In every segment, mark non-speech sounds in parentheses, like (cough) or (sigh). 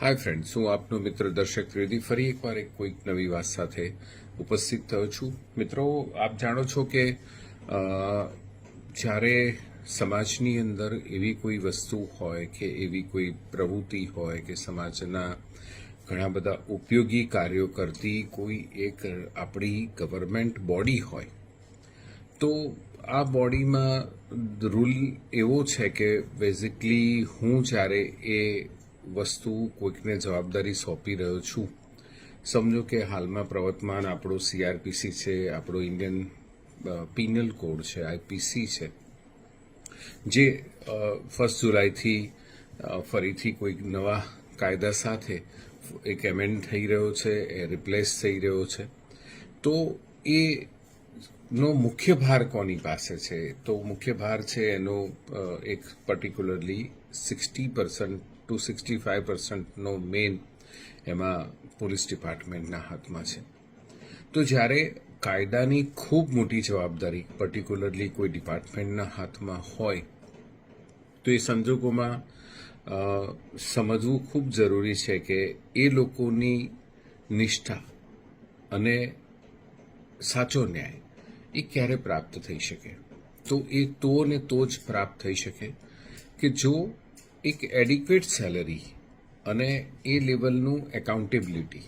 Hi friends હું આપનો મિત્ર દર્શક ત્રિવેદી ફરી એકવાર એક કોઈક નવી વાત સાથે ઉપસ્થિત થયો છું. મિત્રો, આપ જાણો છો કે જ્યારે સમાજની અંદર એવી કોઈ વસ્તુ હોય કે એવી કોઈ પ્રવૃત્તિ હોય કે સમાજના ઘણા બધા ઉપયોગી કાર્યો કરતી કોઈ એક આપણી ગવર્મેન્ટ બોડી હોય, તો આ બોડીમાં રૂલ એવો છે કે બેઝિકલી હું જ્યારે એ વસ્તુ કોઈકને જવાબદારી સોંપી રહ્યો છું. સમજો કે હાલમાં પ્રવર્તમાન આપણો સીઆરપીસી છે, આપણો ઇન્ડિયન પિનલ કોડ છે આઈપીસી છે, જે ફર્સ્ટ જુલાઈથી ફરીથી કોઈક નવા કાયદા સાથે એક એમેન્ડ થઈ રહ્યો છે, એ રિપ્લેસ થઈ રહ્યો છે. તો એ નો મુખ્ય ભાર કોની પાસે છે? તો મુખ્ય ભાર છે એનો એક particularly sixty percent to sixty five પર્સન્ટનો main એમાં પોલીસ ડિપાર્ટમેન્ટના હાથમાં છે. તો જ્યારે કાયદાની ખૂબ મોટી જવાબદારી પર્ટિક્યુલરલી કોઈ ડિપાર્ટમેન્ટના હાથમાં હોય, તો એ સંજોગોમાં સમજવું ખૂબ જરૂરી છે કે એ લોકોની નિષ્ઠા અને સાચો ન્યાય એ ક્યારે પ્રાપ્ત થઈ શકે? તો એ તો ને તો જ પ્રાપ્ત થઈ શકે કે જો એક એડિક્વેટ સેલરી અને એ લેવલનું એકાઉન્ટેબિલિટી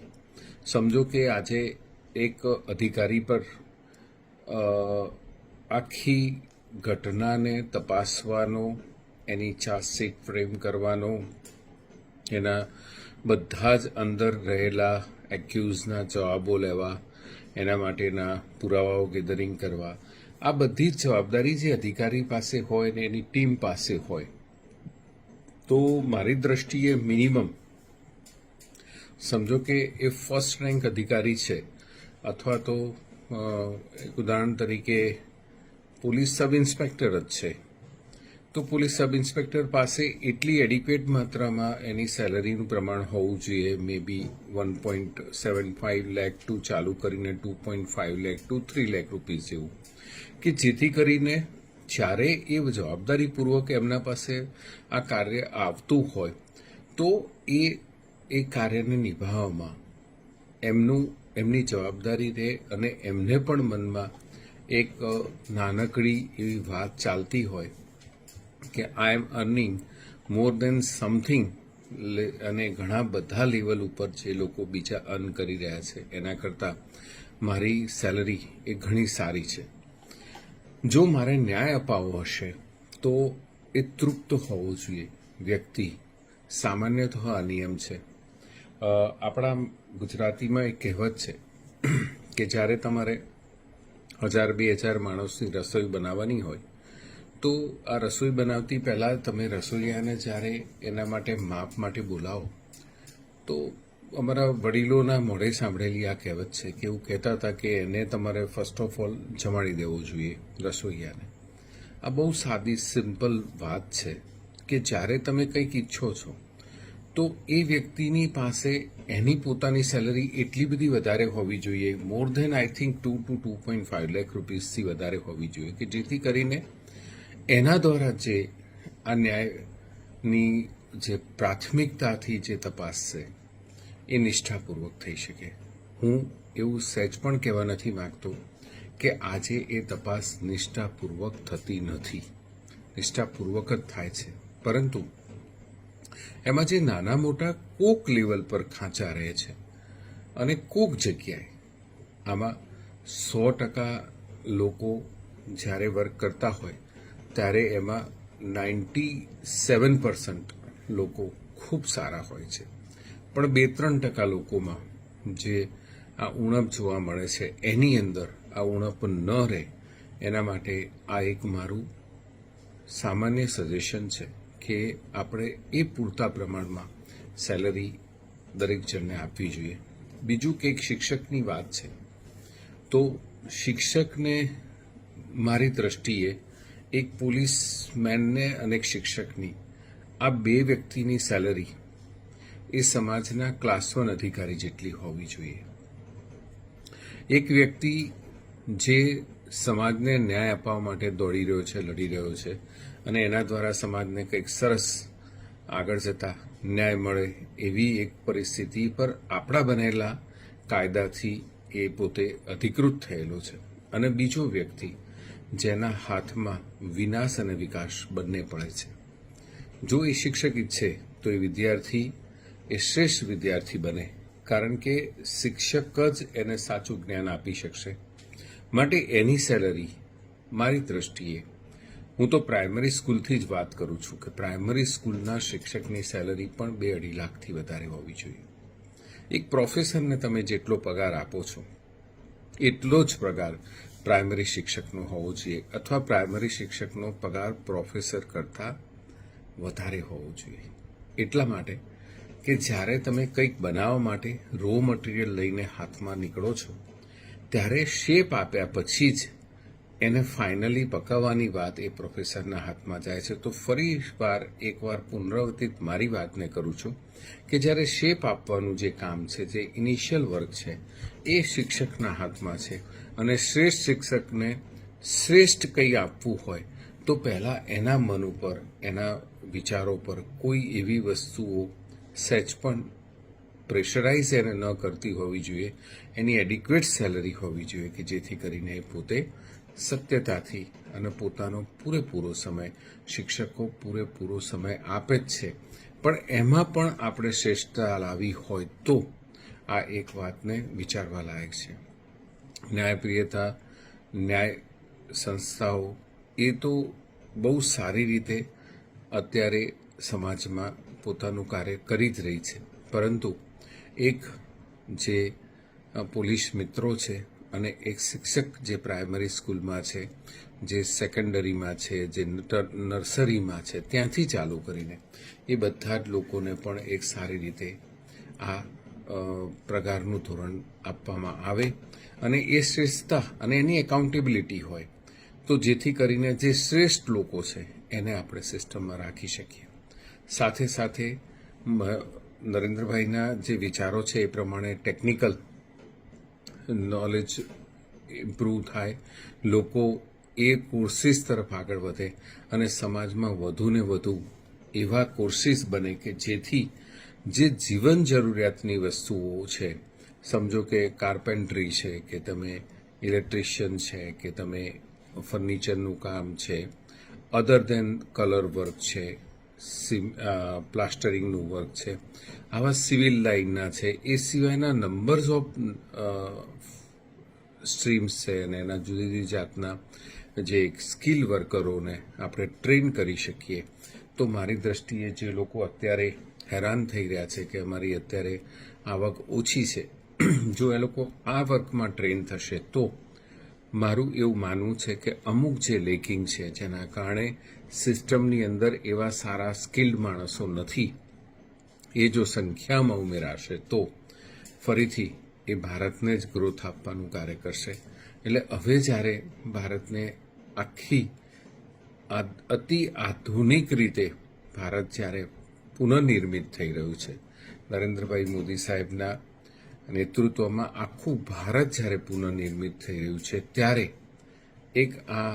સમજો કે આજે એક અધિકારી પર આખી ઘટનાને તપાસવાનો, એની ચાર્જશીટ ફ્રેમ કરવાનો, એના બધા જ અંદર રહેલા એક્યુઝના જવાબો લેવા, એના માટેના પુરાવાઓ ગેધરિંગ કરવા. આ બધી જ જવાબદારી જે અધિકારી પાસે હોય ને એની ટીમ પાસે હોય તો મારી દ્રષ્ટિએ મિનિમમ. સમજો કે એ ફર્સ્ટ રેન્ક અધિકારી છે, અથવા તો એક ઉદાહરણ તરીકે પોલીસ સબ ઇન્સ્પેક્ટર જ છે. તો પોલીસ સબ ઇન્સ્પેક્ટર પાસે એટલી એડિક્વેટ માત્રામાં એની સેલરીનું પ્રમાણ હોવું જોઈએ maybe one point seven five lakh to ચાલુ કરીને two point five lakh to three lakh rupees જેવું. કે જેથી કરીને જ્યારે એ જવાબદારીપૂર્વક એમના પાસે આ કાર્ય આવતું હોય, તો એ એ કાર્યને નિભાવવામાં એમનું, એમની જવાબદારી રહે અને એમને પણ મનમાં એક નાનકડી એવી વાત ચાલતી હોય કે I am earning more than something અને ઘણા બધા લેવલ ઉપર જે લોકો બીજા અર્ન કરી રહ્યા છે, એના કરતાં મારી સેલરી એ ઘણી સારી છે. જો મારે ન્યાય અપાવવો હશે, તો એ તૃપ્ત હોવું જોઈએ. વ્યક્તિ સામાન્ય તો આ નિયમ છે આપણા ગુજરાતીમાં એક કહેવત છે કે જ્યારે તમારે હજાર બે હજાર માણસની રસોઈ બનાવવાની હોય, તો આ રસોઈ બનાવતી પહેલાં તમે રસોઈયાને જ્યારે એના માટે માપ માટે બોલાવો, તો અમારા વડીલોના મોઢે સાંભળેલી આ કહેવત છે કે એવું કહેતા હતા કે એને તમારે ફર્સ્ટ ઓફ ઓલ જમાડી દેવો જોઈએ રસોઈયાને. આ બહુ સાદી સિમ્પલ વાત છે કે જ્યારે તમે કંઈક ઈચ્છો છો, તો એ વ્યક્તિની પાસે એની પોતાની સેલરી એટલી બધી વધારે હોવી જોઈએ more than I think two two two point five lakh રૂપીઝથી વધારે હોવી જોઈએ, કે જેથી કરીને એના દ્વારા જે આ ન્યાયની જે પ્રાથમિકતાથી જે તપાસ છે એ નિષ્ઠાપૂર્વક થઈ શકે. હું એવું સહેજ પણ કહેવા નથી માંગતો કે આજે એ તપાસ નિષ્ઠાપૂર્વક થતી નથી. નિષ્ઠાપૂર્વક જ થાય છે. પરંતુ એમાં જે નાના મોટા કોક લેવલ પર ખાંચા રહે છે અને કોક જગ્યાએ આમાં સો ટકા લોકો જ્યારે વર્ક કરતા હોય ત્યારે એમાં નાઇન્ટી સેવન પર્સન્ટ લોકો ખૂબ સારા હોય છે. પણ બે ત્રણ ટકા લોકોમાં જે આ ઉણપ જોવા મળે છે, એની અંદર આ ઉણપ ન રહે, એના માટે આ એક મારું સામાન્ય સજેશન છે કે આપણે એ પૂરતા પ્રમાણમાં સેલરી દરેક જણને આપવી જોઈએ. બીજું કે એક શિક્ષકની વાત છે. તો શિક્ષકને મારી દ્રષ્ટિએ એક પોલીસમેનને અને એક શિક્ષકની આ બે વ્યક્તિની સેલરી એ સમાજના ક્લાસ વન અધિકારી જેટલી હોવી જોઈએ. એક વ્યક્તિ જે સમાજને ન્યાય અપાવવા માટે દોડી રહ્યો છે, લડી રહ્યો છે અને એના દ્વારા સમાજને કંઈક સરસ આગળ જતા ન્યાય મળે એવી એક પરિસ્થિતિ પર આપણા બનેલા કાયદાથી એ પોતે અધિકૃત થયેલો છે. અને બીજો વ્યક્તિ જેના હાથમાં વિનાશ અને વિકાસ બંને પડે છે. જો એ શિક્ષક ઈચ્છે તો એ વિદ્યાર્થી એ શ્રેષ્ઠ વિદ્યાર્થી બને, કારણ કે શિક્ષક જ એને સાચું જ્ઞાન આપી શકશે. માટે એની સેલરી મારી દ્રષ્ટિએ. હું તો પ્રાઇમરી સ્કૂલથી જ વાત કરું છું કે પ્રાઇમરી સ્કૂલના શિક્ષકની સેલરી પણ બે અઢી લાખથી વધારે હોવી જોઈએ. એક પ્રોફેસરને તમે જેટલો પગાર આપો છો, એટલો જ પગાર પ્રાઇમરી શિક્ષકનો હોવો જોઈએ અથવા પ્રાઇમરી શિક્ષકનો પગાર પ્રોફેસર કરતાં વધારે હોવો જોઈએ. એટલા માટે કે જ્યારે તમે કંઈક બનાવવા માટે રો મટીરિયલ લઈને હાથમાં નીકળો છો, ત્યારે શેપ આપ્યા પછી જ એને ફાઇનલી પકાવવાની વાત એ પ્રોફેસરના હાથમાં જાય છે. તો ફરી વાર એકવાર પુનરાવર્તિત મારી વાતને કરું છું કે જ્યારે શેપ આપવાનું જે કામ છે, જે ઇનિશિયલ વર્ક છે, એ શિક્ષકના હાથમાં છે. અને શ્રેષ્ઠ શિક્ષકને શ્રેષ્ઠ કંઈ આપવું હોય, તો પહેલાં એના મન ઉપર, એના વિચારો પર કોઈ એવી વસ્તુઓ સહેજ પણ પ્રેશરાઇઝ એને ન કરતી હોવી જોઈએ. એની એડિક્વેટ સેલરી હોવી જોઈએ કે જેથી કરીને એ પોતે સત્યતાથી અને પોતાનો પૂરેપૂરો સમય શિક્ષકો પૂરેપૂરો સમય આપે જ છે. પણ એમાં પણ આપણે શ્રેષ્ઠતા લાવી હોય તો આ એક વાતને વિચારવા લાયક છે. ન્યાયપ્રિયતા, ન્યાય સંસ્થાઓ એ તો બહુ સારી રીતે અત્યારે સમાજમાં પોતાનું કાર્ય કરી જ રહી છે. પરંતુ એક જે પોલીસ મિત્રો છે અને એક શિક્ષક જે પ્રાઇમરી સ્કૂલમાં છે, જે સેકન્ડરીમાં છે, જે નર્સરીમાં છે, ત્યાંથી ચાલુ કરીને એ બધા જ લોકોને પણ એક સારી રીતે આ પ્રકારનું ધોરણ આપવામાં આવે અને એ શ્રેષ્ઠતા અને એની એકાઉન્ટેબિલિટી હોય તો જેથી કરીને જે શ્રેષ્ઠ લોકો છે એને આપણે સિસ્ટમમાં રાખી શકીએ. સાથે સાથે નરેન્દ્રભાઈના જે વિચારો છે એ પ્રમાણે ટેકનિકલ નોલેજ ઇમ્પ્રૂવ થાય, લોકો એ કોર્સિસ તરફ આગળ વધે અને સમાજમાં વધુને વધુ એવા કોર્સિસ બને કે જેથી જે જીવન જરૂરિયાતની વસ્તુઓ છે, સમજો કે કાર્પેન્ટ્રી છે, કે તમે ઇલેક્ટ્રિશિયન છે, કે તમે ફર્નિચરનું કામ છે અધર ધેન કલર વર્ક છે પ્લાસ્ટરિંગનું વર્ક છે. આવા સિવિલ લાઇનના છે. એ સિવાયના નંબર્સ ઓફ સ્ટ્રીમ્સ છે અને એના જુદી જુદી જાતના જે સ્કિલ વર્કરોને આપણે ટ્રેન કરી શકીએ. તો મારી દ્રષ્ટિએ જે લોકો અત્યારે હેરાન થઈ રહ્યા છે કે અમારી અત્યારે આવક ઓછી છે, (clears throat) જો એ લોકો આ વર્કમાં ટ્રેન થશે તો મારું એવું માનવું છે કે અમુક જે લેકિંગ છે જેના કારણે સિસ્ટમની અંદર એવા સારા સ્કિલ્ડ માણસો નથી. એ જો સંખ્યામાં ઉમેરાશે તો ફરીથી એ ભારતને જ ગ્રોથ આપવાનું કાર્ય કરશે. એટલે હવે જ્યારે ભારતને આખી અતિ આધુનિક રીતે ભારત જ્યારે પુનઃનિર્મિત થઈ રહ્યું છે, નરેન્દ્રભાઈ મોદી સાહેબના નેતૃત્વમાં આખું ભારત જ્યારે પુનઃનિર્મિત થઈ રહ્યું છે, ત્યારે એક આ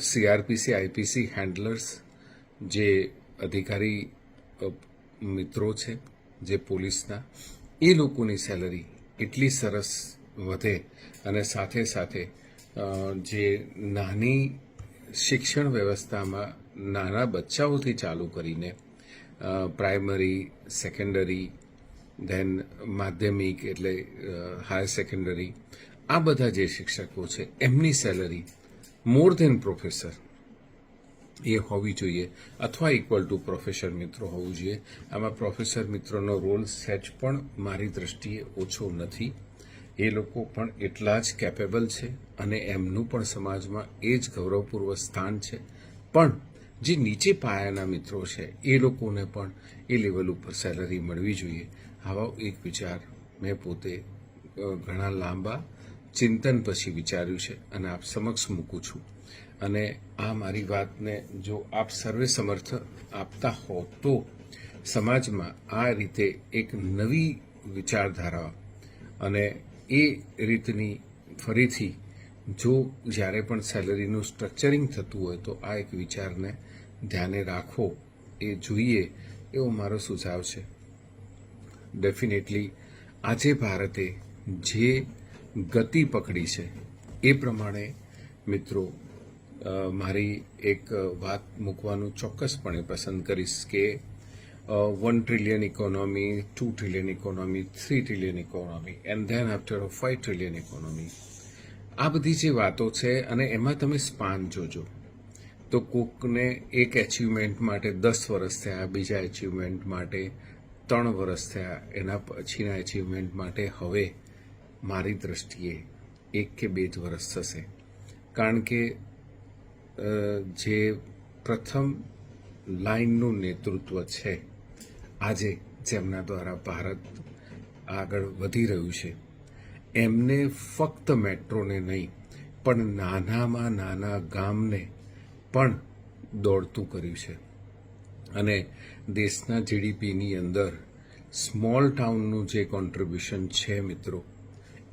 સીઆરપીસી આઈપીસી હેન્ડલર્સ જે અધિકારી મિત્રો છે, જે પોલીસના, એ લોકોની સેલરી એટલી સરસ વધે અને સાથે સાથે જે નાની શિક્ષણ વ્યવસ્થામાં નાના બચ્ચાઓથી ચાલુ કરીને પ્રાઇમરી સેકન્ડરી ધેન માધ્યમિક એટલે હાયર સેકન્ડરી આ બધા જે શિક્ષકો છે, એમની સેલરી મોર ધેન પ્રોફેસર એ હોવી જોઈએ. અથવા ઇક્વલ ટુ પ્રોફેસર મિત્રો હોવું જોઈએ. આમાં પ્રોફેસર મિત્રોનો રોલ સહેજ પણ મારી દ્રષ્ટિએ ઓછો નથી. એ લોકો પણ એટલા જ કેપેબલ છે અને એમનું પણ સમાજમાં એ જ ગૌરવપૂર્વક સ્થાન છે. પણ જે નીચે પાયાના મિત્રો છે, એ લોકોને પણ એ લેવલ ઉપર સેલરી મળવી જોઈએ. આવા એક વિચાર મેં પોતે ઘણા લાંબા ચિંતન પછી વિચાર્યું છે અને આપ સમક્ષ મૂકું છું. અને આ મારી વાતને જો આપ સર્વે સમર્થ આપતા હો તો સમાજમાં આ રીતે એક નવી વિચારધારા અને એ રીતની ફરીથી જો જ્યારે પણ સેલરીનું સ્ટ્રક્ચરિંગ થતું હોય તો આ એક વિચારને ધ્યાને રાખો, એ જોઈએ એવો મારો સુઝાવ છે. ડેફિનેટલી આજે ભારતે જે ગતિ પકડી છે. એ પ્રમાણે મિત્રો મારી એક વાત મૂકવાનું ચોક્કસપણે પસંદ કરીશ કે one trillion economy two trillion economy three trillion economy and then after five trillion economy આ બધી જે વાતો છે અને એમાં તમે સ્પાન જોજો. તો કોકને એક એચિવમેન્ટ માટે દસ વર્ષ થયા, બીજા એચિવમેન્ટ માટે ત્રણ વર્ષ થયા, એના પછીના એચિવમેન્ટ માટે હવે મારી દ્રષ્ટિએ એક કે બે જ વર્ષ થશે. કારણ કે જે પ્રથમ લાઇનનું નેતૃત્વ છે, આજે જેમના દ્વારા ભારત આગળ વધી રહ્યું છે, એમને ફક્ત મેટ્રોને નહીં, પણ નાનામાં નાના ગામને પણ દોડતું કર્યું છે. અને દેશના જીડીપીની અંદર સ્મોલ ટાઉનનું જે કોન્ટ્રીબ્યુશન છે મિત્રો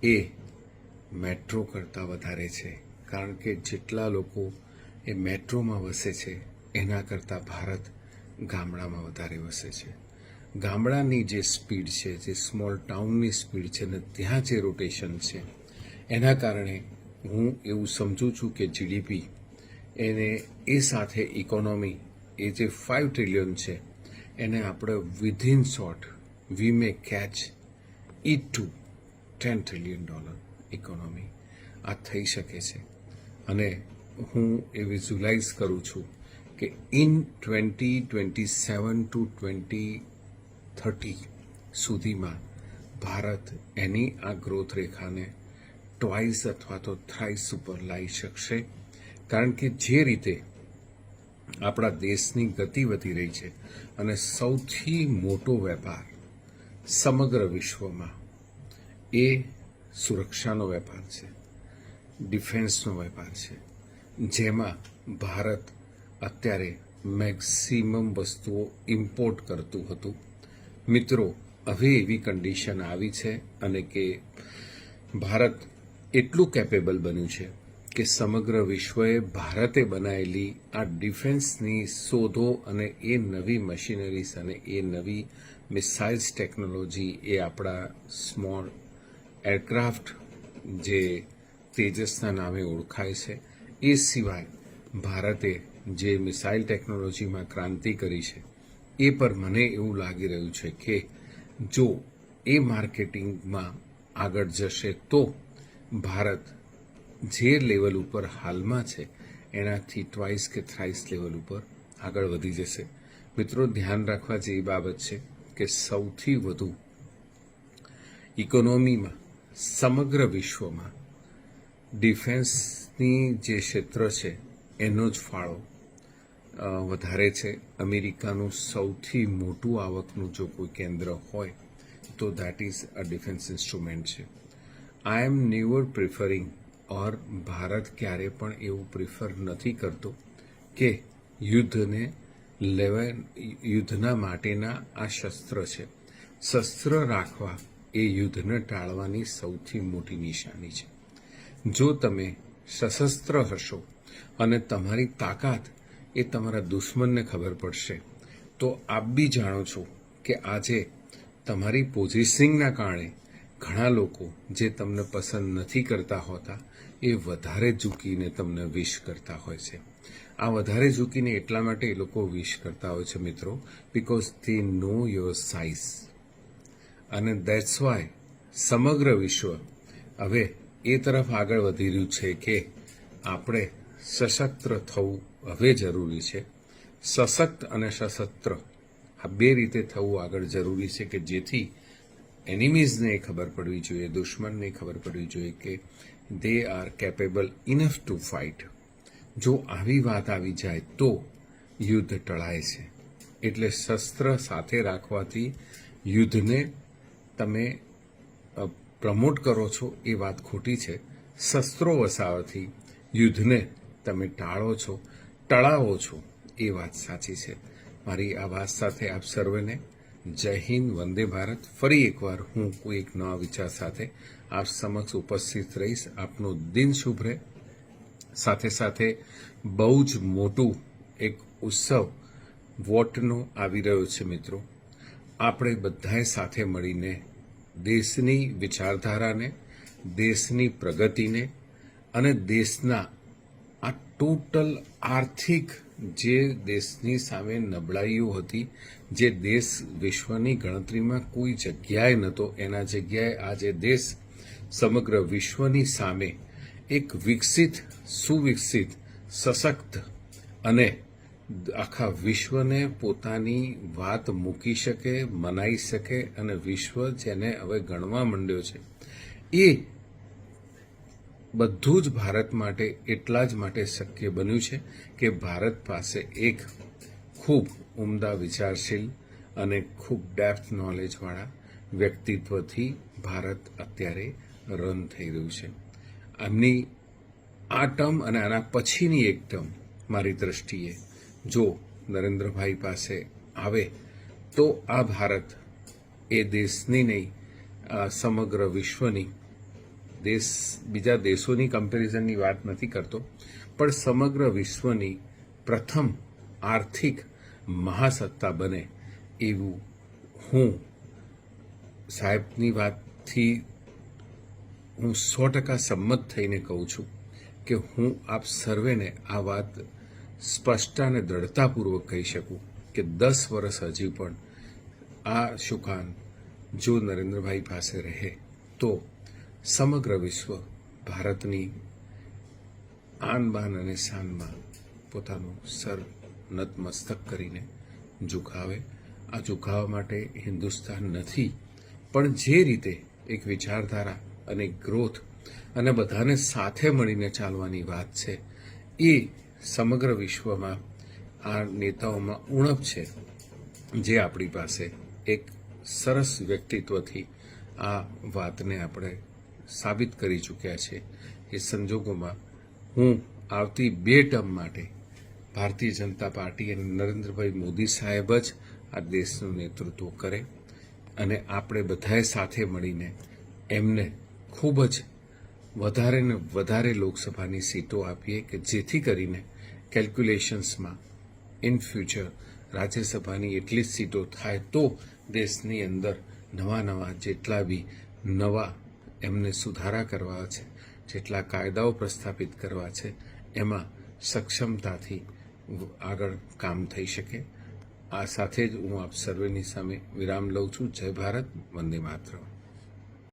એ મેટ્રો કરતાં વધારે છે. કારણ કે જેટલા લોકો એ મેટ્રોમાં વસે છે, એના કરતાં ભારત ગામડામાં વધારે વસે છે. ગામડાની જે સ્પીડ છે, જે સ્મોલ ટાઉનની સ્પીડ છે ને ત્યાં જે રોટેશન છે, એના કારણે હું એવું સમજું છું કે જીડીપી એને એ સાથે ઇકોનોમી એ જે ફાઇવ ટ્રિલિયન છે, એને આપણે within short we may catch it to ten trillion dollar economy આ થઈ શકે છે. અને હું એ વિઝ્યુલાઇઝ કરું છું કે in twenty twenty seven to twenty thirty સુધીમાં ભારત એની આ ગ્રોથ રેખાને ટ્વાઇસ અથવા તો થ્રાઇસ ઉપર લાવી શકશે. કારણ કે જે રીતે આપણા દેશની ગતિ વધી રહી છે અને સૌથી મોટો વેપાર સમગ્ર વિશ્વમાં એ સુરક્ષાનો વેપાર છે, ડિફેન્સનો વેપાર છે. જેમાં ભારત અત્યારે મેક્સિમમ વસ્તુઓ ઇમ્પોર્ટ કરતું હતું. મિત્રો, હવે એવી કન્ડિશન આવી છે અને કે ભારત એટલું કેપેબલ બન્યું છે કે સમગ્ર વિશ્વએ ભારતે બનાવેલી આ ડિફેન્સની શોધો અને એ નવી મશીનરીઝ અને એ નવી મિસાઇલ્સ ટેકનોલોજી એ આપણા સ્મોલ એરક્રાફ્ટ જે તેજસના નામે ઓળખાય છે, એ સિવાય ભારતે જે મિસાઇલ ટેકનોલોજીમાં ક્રાંતિ કરી છે, એ પર મને એવું લાગી રહ્યું છે કે જો એ માર્કેટિંગમાં આગળ જશે તો ભારત જે લેવલ ઉપર હાલમાં છે, એનાથી ટ્વાઇસ કે થ્રાઇસ લેવલ ઉપર આગળ વધી જશે. મિત્રો, ધ્યાન રાખવા જેવી બાબત છે કે સૌથી વધુ ઇકોનોમીમાં સમગ્ર વિશ્વમાં ડિફેન્સની જે ક્ષેત્ર છે, એનો જ ફાળો વધારે છે. અમેરિકાનું સૌથી મોટું આવકનું જો કોઈ કેન્દ્ર હોય, તો that is a defence instrument છે. આઈ એમ નેવર પ્રિફરિંગ ઓર ભારત ક્યારે પણ એવું પ્રિફર નથી કરતો કે યુદ્ધને લેવા, યુદ્ધના માટેના આ શસ્ત્ર છે. શસ્ત્ર રાખવા એ યુદ્ધને ટાળવાની સૌથી મોટી નિશાની છે. જો તમે સશસ્ત્ર હશો અને તમારી તાકાત એ તમારા દુશ્મનને ખબર પડશે, તો આપ બી જાણો છો કે આજે તમારી પોઝિશનિંગના કારણે ઘણા લોકો જે તમને પસંદ નથી કરતા હોતા, એ વધારે ઝૂકીને તમને વિશ કરતા હોય છે. આ વધારે ઝૂકીને એટલા માટે એ લોકો વિશ કરતા હોય છે મિત્રો because they know your size અને દેટ્સ વાય સમગ્ર વિશ્વ હવે એ તરફ આગળ વધી રહ્યું છે કે આપણે સશસ્ત્ર થવું હવે જરૂરી છે. સશક્ત અને સશસ્ત્ર આ બે રીતે થવું આગળ જરૂરી છે કે જેથી એનિમીઝને ખબર પડવી જોઈએ, દુશ્મનને ખબર પડવી જોઈએ કે they are capable enough to fight જો આવી વાત આવી જાય તો યુદ્ધ ટળાય છે. એટલે શસ્ત્ર સાથે રાખવાથી યુદ્ધને તમે પ્રમોટ કરો છો એ વાત ખોટી છે. શસ્ત્રો વસાવાથી યુદ્ધને તમે ટાળો છો, ટળાવો છો, એ વાત સાચી છે. મારી આ વાત સાથે આપ સર્વેને જય હિન્દ, વંદે ભારત. ફરી એકવાર હું કોઈ એક નવા વિચાર સાથે આપ સમક્ષ ઉપસ્થિત રહીશ. આપનું દિન શુભ રહે. સાથે સાથે બહુ જ મોટું એક ઉત્સવ વોટનો આવી રહ્યો છે મિત્રો. આપણે બધાએ સાથે મળીને દેશની વિચારધારાને, દેશની પ્રગતિને અને દેશના આ ટોટલ આર્થિક જે દેશની સામે નબળાઈઓ હતી, જે દેશ વિશ્વની ગણતરીમાં કોઈ જગ્યાએ નહોતો, એના જગ્યાએ આજે દેશ સમગ્ર વિશ્વની સામે એક વિકસિત, સુવિકસિત, સશક્ત અને આખા વિશ્વને પોતાની વાત મૂકી શકે, મનાઈ શકે અને વિશ્વ જેને હવે ગણવા માંડ્યો છે. એ બધું જ ભારત માટે, એટલા જ માટે શક્ય બન્યું છે કે ભારત પાસે એક ખૂબ ઉમદા વિચારશીલ અને ખૂબ ડેપ્થ નોલેજવાળા વ્યક્તિત્વથી ભારત અત્યારે રન થઈ રહ્યું છે. આમની આ ટર્મ અને આના પછીની એક ટર્મ મારી દ્રષ્ટિએ જો નરેન્દ્રભાઈ પાસે આવે, તો આ ભારત એ દેશની નહીં સમગ્ર વિશ્વની, દેશ, બીજા દેશોની કમ્પેરિઝનની વાત નથી કરતો, પણ સમગ્ર વિશ્વની પ્રથમ આર્થિક મહાસત્તા બને એવું હું સાહેબની વાતથી હું સો ટકા સંમત થઈને કહું છું કે હું આપ સર્વેને આ વાત સ્પષ્ટ અને દ્રઢતાપૂર્વક કહી શકું કે દસ વર્ષ હજી પણ આ શુકાન જો નરેન્દ્રભાઈ પાસે રહે તો સમગ્ર વિશ્વ ભારતની આન બાન અને શાનમાં પોતાનું સર નતમસ્તક કરીને ઝુકાવે. આ ઝુકાવવા માટે હિન્દુસ્તાન નથી, પણ જે રીતે એક વિચારધારા અને ગ્રોથ અને બધાને સાથે મળીને ચાલવાની વાત છે, એ સમગ્ર વિશ્વમાં આ નેતાઓમાં ઉણપ છે, જે આપણી પાસે એક સરસ વ્યક્તિત્વથી આ વાતને આપણે સાબિત કરી ચૂક્યા છે. એ સંજોગોમાં હું આવતી બે ટર્મ માટે ભારતીય જનતા પાર્ટી અને નરેન્દ્રભાઈ મોદી સાહેબ જ આ દેશનું નેતૃત્વ કરે અને આપણે બધાએ સાથે મળીને એમને ખૂબ જ વધારે ને વધારે લોકસભાની સીટો આપીએ કે જેથી કરીને કેલ્ક્યુલેશન્સમાં ઇન ફ્યુચર રાજ્યસભાની એટલી જ સીટો થાય તો દેશની અંદર નવા નવા જેટલા બી નવા એમને સુધારા કરવા છે, જેટલા કાયદાઓ પ્રસ્થાપિત કરવા છે, એમાં સક્ષમતાથી આગળ કામ થઈ શકે. આ સાથે જ હું આપ સર્વેની સામે વિરામ લઉં છું. જય ભારત, વંદે માતરમ.